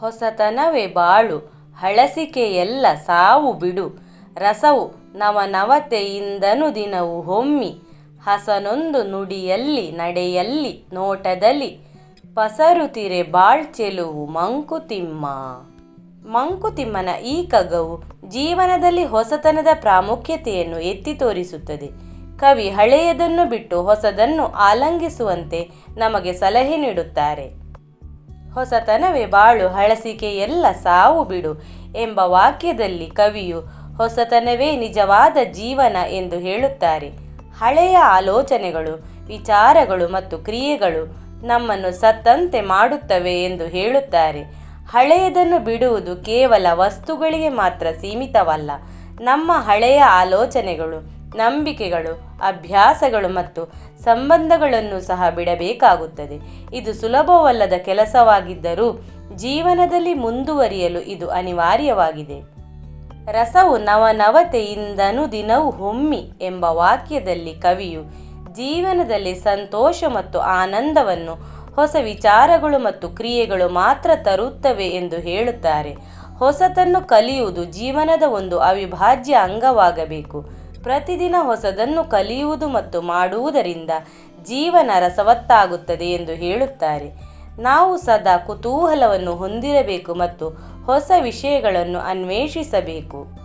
ಹೊಸತನವೇ ಬಾಳು, ಹಳಸಿಕೆಯೆಲ್ಲ ಸಾವು ಬಿಡು. ರಸವು ನವನವತೆಯಿಂದನು ದಿನವು ಹೊಮ್ಮಿ. ಹಸನೊಂದು ನುಡಿಯಲ್ಲಿ, ನಡೆಯಲ್ಲಿ, ನೋಟದಲ್ಲಿ ಪಸರುತಿರೆ ಬಾಳ್ಚೆಲುವು ಮಂಕುತಿಮ್ಮ. ಮಂಕುತಿಮ್ಮನ ಈ ಕಗವು ಜೀವನದಲ್ಲಿ ಹೊಸತನದ ಪ್ರಾಮುಖ್ಯತೆಯನ್ನು ಎತ್ತಿ ತೋರಿಸುತ್ತದೆ. ಕವಿ ಹಳೆಯದನ್ನು ಬಿಟ್ಟು ಹೊಸದನ್ನು ಆಲಂಗಿಸುವಂತೆ ನಮಗೆ ಸಲಹೆ ನೀಡುತ್ತಾರೆ. ಹೊಸತನವೇ ಬಾಳು, ಹಳಸಿಕೆ ಎಲ್ಲ ಸಾವು ಬಿಡು ಎಂಬ ವಾಕ್ಯದಲ್ಲಿ ಕವಿಯು ಹೊಸತನವೇ ನಿಜವಾದ ಜೀವನ ಎಂದು ಹೇಳುತ್ತಾರೆ. ಹಳೆಯ ಆಲೋಚನೆಗಳು, ವಿಚಾರಗಳು ಮತ್ತು ಕ್ರಿಯೆಗಳು ನಮ್ಮನ್ನು ಸತ್ತಂತೆ ಮಾಡುತ್ತವೆ ಎಂದು ಹೇಳುತ್ತಾರೆ. ಹಳೆಯದನ್ನು ಬಿಡುವುದು ಕೇವಲ ವಸ್ತುಗಳಿಗೆ ಮಾತ್ರ ಸೀಮಿತವಲ್ಲ, ನಮ್ಮ ಹಳೆಯ ಆಲೋಚನೆಗಳು ನಂಬಿಕೆಗಳು, ಅಭ್ಯಾಸಗಳು ಮತ್ತು ಸಂಬಂಧಗಳನ್ನು ಸಹ ಬಿಡಬೇಕಾಗುತ್ತದೆ. ಇದು ಸುಲಭವಲ್ಲದ ಕೆಲಸವಾಗಿದ್ದರೂ ಜೀವನದಲ್ಲಿ ಮುಂದುವರಿಯಲು ಇದು ಅನಿವಾರ್ಯವಾಗಿದೆ. ರಸವು ನವನವತೆಯಿಂದನು ದಿನವು ಹೊಮ್ಮಿ ಎಂಬ ವಾಕ್ಯದಲ್ಲಿ ಕವಿಯು ಜೀವನದಲ್ಲಿ ಸಂತೋಷ ಮತ್ತು ಆನಂದವನ್ನು ಹೊಸ ವಿಚಾರಗಳು ಮತ್ತು ಕ್ರಿಯೆಗಳು ಮಾತ್ರ ತರುತ್ತವೆ ಎಂದು ಹೇಳುತ್ತಾರೆ. ಹೊಸತನ್ನು ಕಲಿಯುವುದು ಜೀವನದ ಒಂದು ಅವಿಭಾಜ್ಯ ಅಂಗವಾಗಬೇಕು. ಪ್ರತಿದಿನ ಹೊಸದನ್ನು ಕಲಿಯುವುದು ಮತ್ತು ಮಾಡುವುದರಿಂದ ಜೀವನ ರಸವತ್ತಾಗುತ್ತದೆ ಎಂದು ಹೇಳುತ್ತಾರೆ. ನಾವು ಸದಾ ಕುತೂಹಲವನ್ನು ಹೊಂದಿರಬೇಕು ಮತ್ತು ಹೊಸ ವಿಷಯಗಳನ್ನು ಅನ್ವೇಷಿಸಬೇಕು.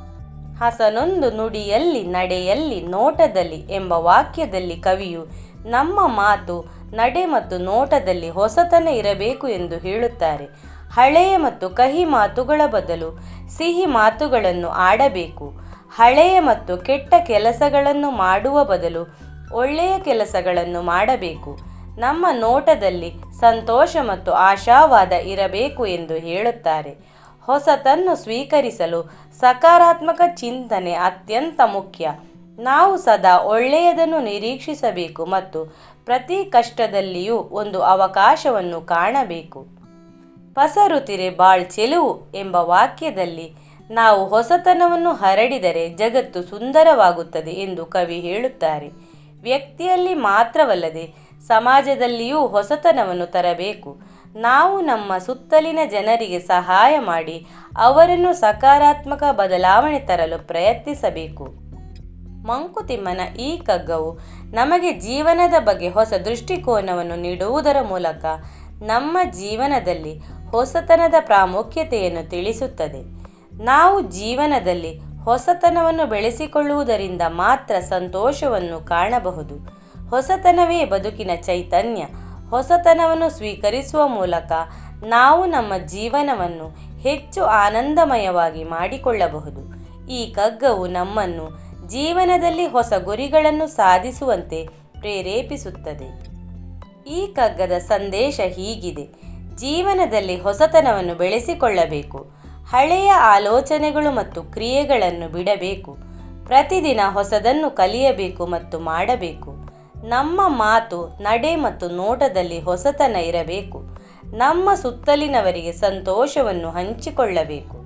ಹಸನೊಂದು ನುಡಿಯಲ್ಲಿ ನಡೆಯಲ್ಲಿ ನೋಟದಲ್ಲಿ ಎಂಬ ವಾಕ್ಯದಲ್ಲಿ ಕವಿಯು, ನಮ್ಮ ಮಾತು ನಡೆ ಮತ್ತು ನೋಟದಲ್ಲಿ ಹೊಸತನ ಇರಬೇಕು ಎಂದು ಹೇಳುತ್ತಾರೆ. ಹಳೆಯ ಮತ್ತು ಕಹಿ ಮಾತುಗಳ ಬದಲು ಸಿಹಿ ಮಾತುಗಳನ್ನು ಆಡಬೇಕು. ಹಳೆಯ ಮತ್ತು ಕೆಟ್ಟ ಕೆಲಸಗಳನ್ನು ಮಾಡುವ ಬದಲು ಒಳ್ಳೆಯ ಕೆಲಸಗಳನ್ನು ಮಾಡಬೇಕು. ನಮ್ಮ ನೋಟದಲ್ಲಿ ಸಂತೋಷ ಮತ್ತು ಆಶಾವಾದ ಇರಬೇಕು ಎಂದು ಹೇಳುತ್ತಾರೆ. ಹೊಸತನ್ನು ಸ್ವೀಕರಿಸಲು ಸಕಾರಾತ್ಮಕ ಚಿಂತನೆ ಅತ್ಯಂತ ಮುಖ್ಯ. ನಾವು ಸದಾ ಒಳ್ಳೆಯದನ್ನು ನಿರೀಕ್ಷಿಸಬೇಕು ಮತ್ತು ಪ್ರತಿ ಕಷ್ಟದಲ್ಲಿಯೂ ಒಂದು ಅವಕಾಶವನ್ನು ಕಾಣಬೇಕು. ಪಸರುತಿರೆ ಬಾಳ್ ಚೆಲುವು ಎಂಬ ವಾಕ್ಯದಲ್ಲಿ ನಾವು ಹೊಸತನವನ್ನು ಹರಡಿದರೆ ಜಗತ್ತು ಸುಂದರವಾಗುತ್ತದೆ ಎಂದು ಕವಿ ಹೇಳುತ್ತಾರೆ. ವ್ಯಕ್ತಿಯಲ್ಲಿ ಮಾತ್ರವಲ್ಲದೆ ಸಮಾಜದಲ್ಲಿಯೂ ಹೊಸತನವನ್ನು ತರಬೇಕು. ನಾವು ನಮ್ಮ ಸುತ್ತಲಿನ ಜನರಿಗೆ ಸಹಾಯ ಮಾಡಿ ಅವರನ್ನು ಸಕಾರಾತ್ಮಕ ಬದಲಾವಣೆ ತರಲು ಪ್ರಯತ್ನಿಸಬೇಕು. ಮಂಕುತಿಮ್ಮನ ಈ ಕಗ್ಗವು ನಮಗೆ ಜೀವನದ ಬಗ್ಗೆ ಹೊಸ ದೃಷ್ಟಿಕೋನವನ್ನು ನೀಡುವುದರ ಮೂಲಕ ನಮ್ಮ ಜೀವನದಲ್ಲಿ ಹೊಸತನದ ಪ್ರಾಮುಖ್ಯತೆಯನ್ನು ತಿಳಿಸುತ್ತದೆ. ನಾವು ಜೀವನದಲ್ಲಿ ಹೊಸತನವನ್ನು ಬೆಳೆಸಿಕೊಳ್ಳುವುದರಿಂದ ಮಾತ್ರ ಸಂತೋಷವನ್ನು ಕಾಣಬಹುದು. ಹೊಸತನವೇ ಬದುಕಿನ ಚೈತನ್ಯ. ಹೊಸತನವನ್ನು ಸ್ವೀಕರಿಸುವ ಮೂಲಕ ನಾವು ನಮ್ಮ ಜೀವನವನ್ನು ಹೆಚ್ಚು ಆನಂದಮಯವಾಗಿ ಮಾಡಿಕೊಳ್ಳಬಹುದು. ಈ ಕಗ್ಗವು ನಮ್ಮನ್ನು ಜೀವನದಲ್ಲಿ ಹೊಸ ಗುರಿಗಳನ್ನು ಸಾಧಿಸುವಂತೆ ಪ್ರೇರೇಪಿಸುತ್ತದೆ. ಈ ಕಗ್ಗದ ಸಂದೇಶ ಹೀಗಿದೆ. ಜೀವನದಲ್ಲಿ ಹೊಸತನವನ್ನು ಬೆಳೆಸಿಕೊಳ್ಳಬೇಕು. ಹಳೆಯ ಆಲೋಚನೆಗಳು ಮತ್ತು ಕ್ರಿಯೆಗಳನ್ನು ಬಿಡಬೇಕು. ಪ್ರತಿದಿನ ಹೊಸದನ್ನು ಕಲಿಯಬೇಕು ಮತ್ತು ಮಾಡಬೇಕು. ನಮ್ಮ ಮಾತು ನಡೆ ಮತ್ತು ನೋಟದಲ್ಲಿ ಹೊಸತನ ಇರಬೇಕು. ನಮ್ಮ ಸುತ್ತಲಿನವರಿಗೆ ಸಂತೋಷವನ್ನು ಹಂಚಿಕೊಳ್ಳಬೇಕು.